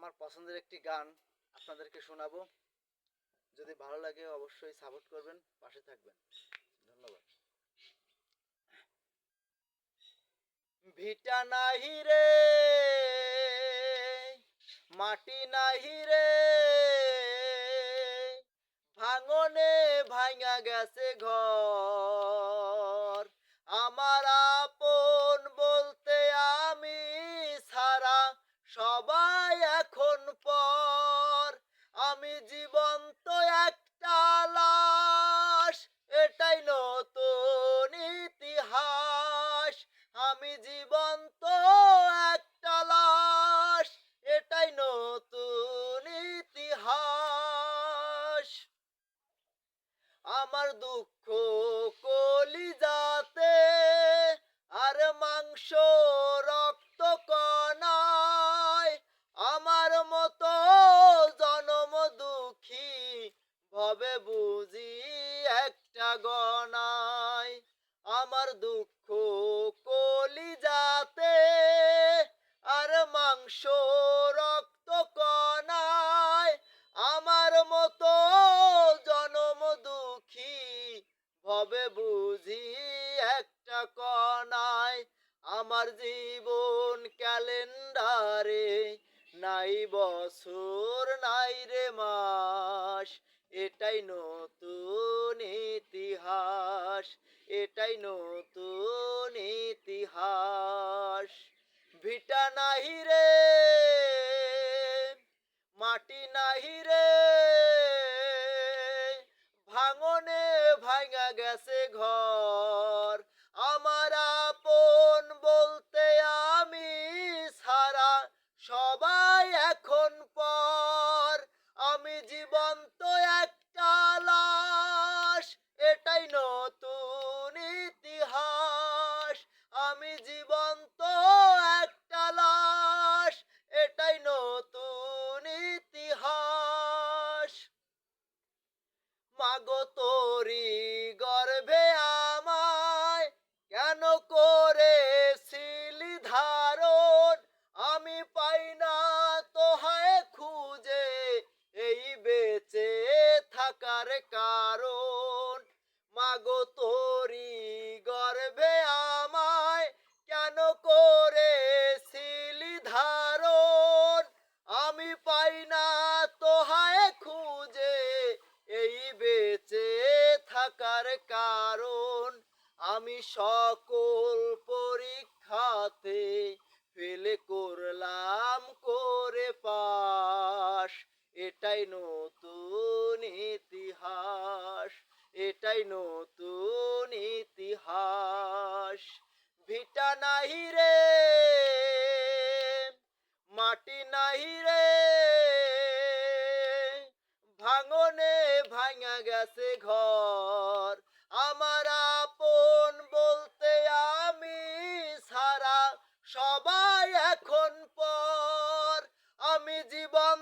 আমার পছন্দের একটি গান আপনাদেরকে শোনাবো। যদি ভালো লাগে অবশ্যই সাপোর্ট করবেন, পাশে থাকবেন। ধন্যবাদ। ভিটা নাহি রে, মাটি নাহি রে, ভাঙনে ভাঙা গেছে ঘর। আমার আপন বলতে আমি সারা সবাই এখন পর আমি জীবন্ত একটা লাশ, এটাই নতুন ইতিহাস। আমি জীবন্ত একটা লাশ, এটাই নতুন ইতিহাস। আমার দুঃখ কলিজাতে আর মাংস রক্ত ভবে বুঝি একটা গনায়। আমার দুঃখ কলি যাতে আর মাংস রক্ত কনায় আমার মতো জনম দুঃখী ভবে বুঝি একটা কনায় আমার জীবন ক্যালেন্ডারে নাই বছর, নাই রে মাস। এটাই নতুন ইতিহাস, এটাই নতুন ইতিহাস। ভিটা নাহি রে, মাটি নাহি রে, ভাঙনে ভাঙা গেছে ঘর। আমার আপন বলতে আমি সারা সবাই এখন পর। আমি জীবন্ত কেন করেছিলি ধারণ? আমি পাই না তোহায় খুঁজে এই বেঁচে থাকার তুমি সকল পরীক্ষাতে ফেলে করলাম করে পাশ। এটাই নতুন ইতিহাস, এটাই নতুন ইতিহাস। ভিটা নাহি রে, মাটি নাহি রে, ভাঙনে ভাঙা গেছে ঘর।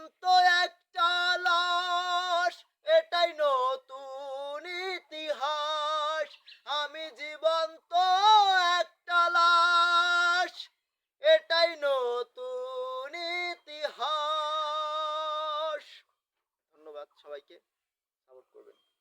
তো একটা লাশ, এটাই নতুন ইতিহাস। আমি জীবন্ত একটা লাশ, এটাই নতুন ইতিহাস। ধন্যবাদ সবাইকে সাপোর্ট করবেন।